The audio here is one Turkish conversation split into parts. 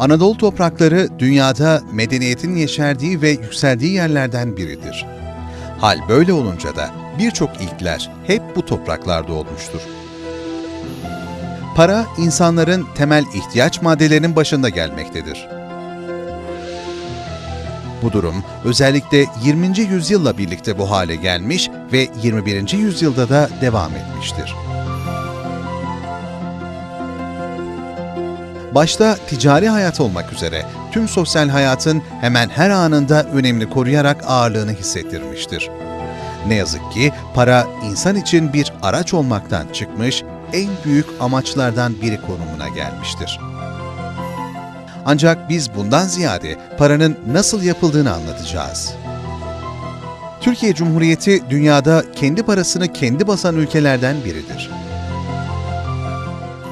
Anadolu toprakları dünyada medeniyetin yeşerdiği ve yükseldiği yerlerden biridir. Hal böyle olunca da birçok ilkler hep bu topraklarda olmuştur. Para, insanların temel ihtiyaç maddelerinin başında gelmektedir. Bu durum özellikle 20. yüzyılla birlikte bu hale gelmiş ve 21. yüzyılda da devam etmiştir. Başta ticari hayat olmak üzere tüm sosyal hayatın hemen her anında önemli koruyarak ağırlığını hissettirmiştir. Ne yazık ki para insan için bir araç olmaktan çıkmış, en büyük amaçlardan biri konumuna gelmiştir. Ancak biz bundan ziyade paranın nasıl yapıldığını anlatacağız. Türkiye Cumhuriyeti dünyada kendi parasını kendi basan ülkelerden biridir.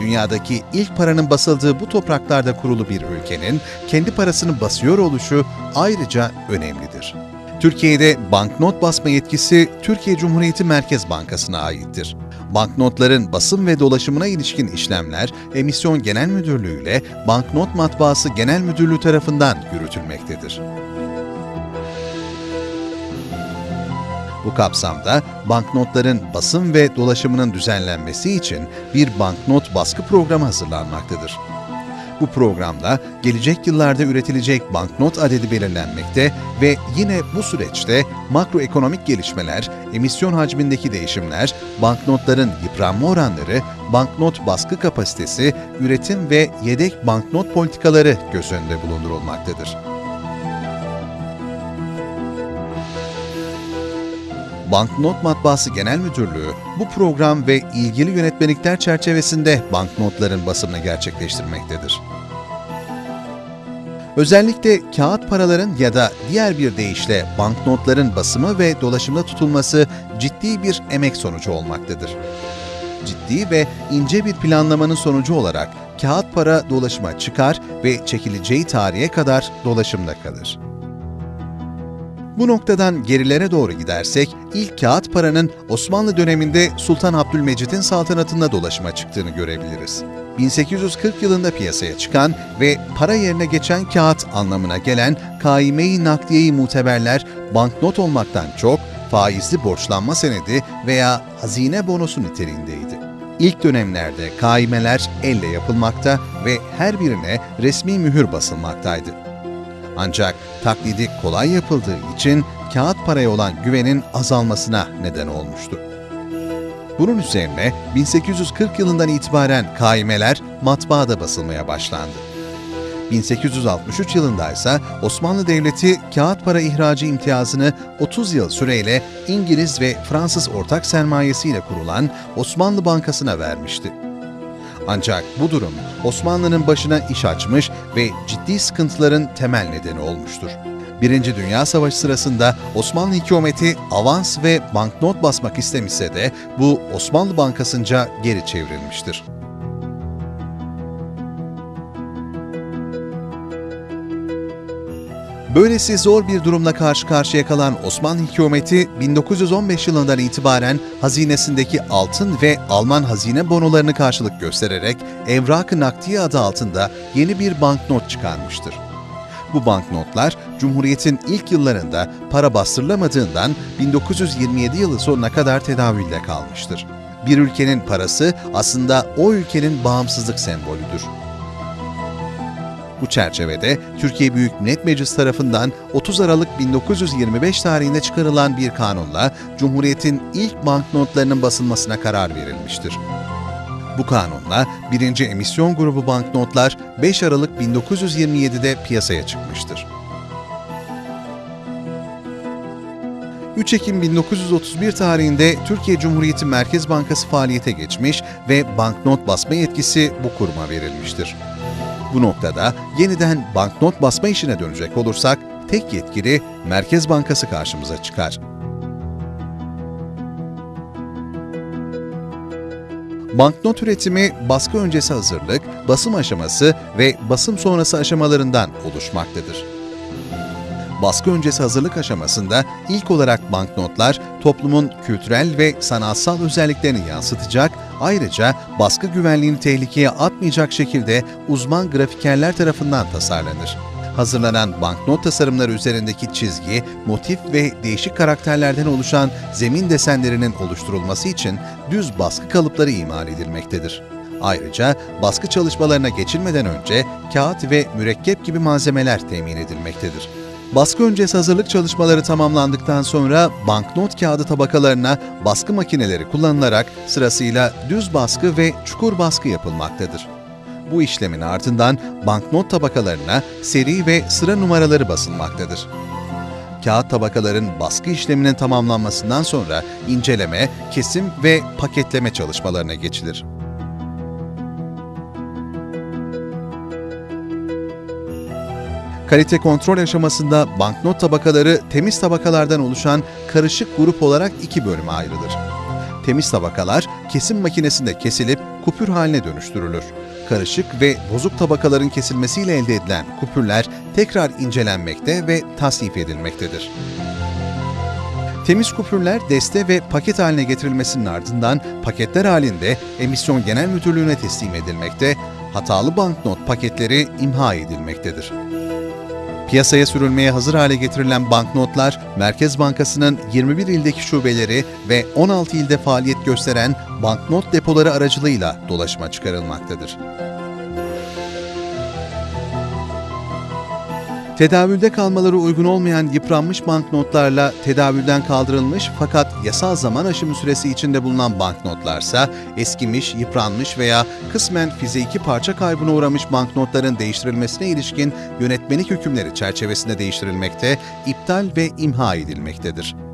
Dünyadaki ilk paranın basıldığı bu topraklarda kurulu bir ülkenin kendi parasını basıyor oluşu ayrıca önemlidir. Türkiye'de banknot basma yetkisi Türkiye Cumhuriyeti Merkez Bankası'na aittir. Banknotların basım ve dolaşımına ilişkin işlemler Emisyon Genel Müdürlüğü ile Banknot Matbaası Genel Müdürlüğü tarafından yürütülmektedir. Bu kapsamda banknotların basım ve dolaşımının düzenlenmesi için bir banknot baskı programı hazırlanmaktadır. Bu programda gelecek yıllarda üretilecek banknot adedi belirlenmekte ve yine bu süreçte makroekonomik gelişmeler, emisyon hacmindeki değişimler, banknotların yıpranma oranları, banknot baskı kapasitesi, üretim ve yedek banknot politikaları göz önünde bulundurulmaktadır. Banknot Matbaası Genel Müdürlüğü bu program ve ilgili yönetmelikler çerçevesinde banknotların basımını gerçekleştirmektedir. Özellikle kağıt paraların ya da diğer bir deyişle banknotların basımı ve dolaşımda tutulması ciddi bir emek sonucu olmaktadır. Ciddi ve ince bir planlamanın sonucu olarak kağıt para dolaşıma çıkar ve çekileceği tarihe kadar dolaşımda kalır. Bu noktadan gerilere doğru gidersek, ilk kağıt paranın Osmanlı döneminde Sultan Abdülmecid'in saltanatında dolaşıma çıktığını görebiliriz. 1840 yılında piyasaya çıkan ve para yerine geçen kağıt anlamına gelen kaime-i nakliye-i muteberler banknot olmaktan çok faizli borçlanma senedi veya hazine bonosu niteliğindeydi. İlk dönemlerde kaimeler elle yapılmakta ve her birine resmi mühür basılmaktaydı. Ancak taklidi kolay yapıldığı için kağıt paraya olan güvenin azalmasına neden olmuştu. Bunun üzerine 1840 yılından itibaren kaimeler matbaada basılmaya başlandı. 1863 yılında ise Osmanlı Devleti kağıt para ihracı imtiyazını 30 yıl süreyle İngiliz ve Fransız ortak sermayesiyle kurulan Osmanlı Bankası'na vermişti. Ancak bu durum Osmanlı'nın başına iş açmış ve ciddi sıkıntıların temel nedeni olmuştur. Birinci Dünya Savaşı sırasında Osmanlı hükümeti avans ve banknot basmak istemişse de bu Osmanlı Bankası'nca geri çevrilmiştir. Böylesi zor bir durumla karşı karşıya kalan Osmanlı hükümeti 1915 yılından itibaren hazinesindeki altın ve Alman hazine bonolarını karşılık göstererek Evrak-ı Nakdiye adı altında yeni bir banknot çıkarmıştır. Bu banknotlar Cumhuriyet'in ilk yıllarında para bastırılamadığından 1927 yılı sonuna kadar tedavülde kalmıştır. Bir ülkenin parası aslında o ülkenin bağımsızlık sembolüdür. Bu çerçevede Türkiye Büyük Millet Meclisi tarafından 30 Aralık 1925 tarihinde çıkarılan bir kanunla Cumhuriyet'in ilk banknotlarının basılmasına karar verilmiştir. Bu kanunla birinci emisyon grubu banknotlar 5 Aralık 1927'de piyasaya çıkmıştır. 3 Ekim 1931 tarihinde Türkiye Cumhuriyeti Merkez Bankası faaliyete geçmiş ve banknot basma yetkisi bu kuruma verilmiştir. Bu noktada yeniden banknot basma işine dönecek olursak tek yetkili Merkez Bankası karşımıza çıkar. Banknot üretimi baskı öncesi hazırlık, basım aşaması ve basım sonrası aşamalarından oluşmaktadır. Baskı öncesi hazırlık aşamasında ilk olarak banknotlar toplumun kültürel ve sanatsal özelliklerini yansıtacak, Ayrıca baskı güvenliğini tehlikeye atmayacak şekilde uzman grafikerler tarafından tasarlanır. Hazırlanan banknot tasarımları üzerindeki çizgi, motif ve değişik karakterlerden oluşan zemin desenlerinin oluşturulması için düz baskı kalıpları imal edilmektedir. Ayrıca baskı çalışmalarına geçilmeden önce kağıt ve mürekkep gibi malzemeler temin edilmektedir. Baskı öncesi hazırlık çalışmaları tamamlandıktan sonra banknot kağıdı tabakalarına baskı makineleri kullanılarak sırasıyla düz baskı ve çukur baskı yapılmaktadır. Bu işlemin ardından banknot tabakalarına seri ve sıra numaraları basılmaktadır. Kağıt tabakaların baskı işleminin tamamlanmasından sonra inceleme, kesim ve paketleme çalışmalarına geçilir. Kalite kontrol aşamasında banknot tabakaları temiz tabakalardan oluşan karışık grup olarak iki bölüme ayrılır. Temiz tabakalar kesim makinesinde kesilip kupür haline dönüştürülür. Karışık ve bozuk tabakaların kesilmesiyle elde edilen kupürler tekrar incelenmekte ve tasnif edilmektedir. Temiz kupürler deste ve paket haline getirilmesinin ardından paketler halinde Emisyon Genel Müdürlüğü'ne teslim edilmekte, hatalı banknot paketleri imha edilmektedir. Piyasaya sürülmeye hazır hale getirilen banknotlar, Merkez Bankası'nın 21 ildeki şubeleri ve 16 ilde faaliyet gösteren banknot depoları aracılığıyla dolaşıma çıkarılmaktadır. Tedavülde kalmaları uygun olmayan yıpranmış banknotlarla tedavülden kaldırılmış fakat yasal zaman aşımı süresi içinde bulunan banknotlarsa eskimiş, yıpranmış veya kısmen fiziki parça kaybına uğramış banknotların değiştirilmesine ilişkin yönetmelik hükümleri çerçevesinde değiştirilmekte, iptal ve imha edilmektedir.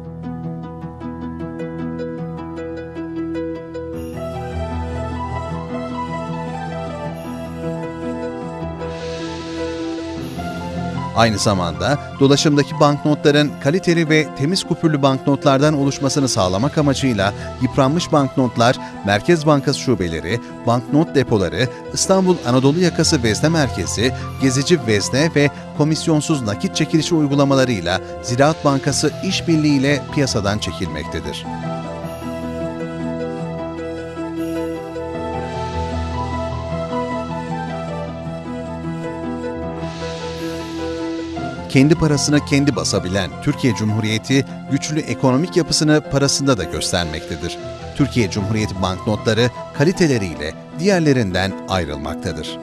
Aynı zamanda dolaşımdaki banknotların kaliteli ve temiz kupürlü banknotlardan oluşmasını sağlamak amacıyla yıpranmış banknotlar, Merkez Bankası şubeleri, banknot depoları, İstanbul Anadolu Yakası Vezne Merkezi, Gezici Vezne ve komisyonsuz nakit çekilişi uygulamalarıyla Ziraat Bankası işbirliği ile piyasadan çekilmektedir. Kendi parasını kendi basabilen Türkiye Cumhuriyeti güçlü ekonomik yapısını parasında da göstermektedir. Türkiye Cumhuriyeti banknotları kaliteleriyle diğerlerinden ayrılmaktadır.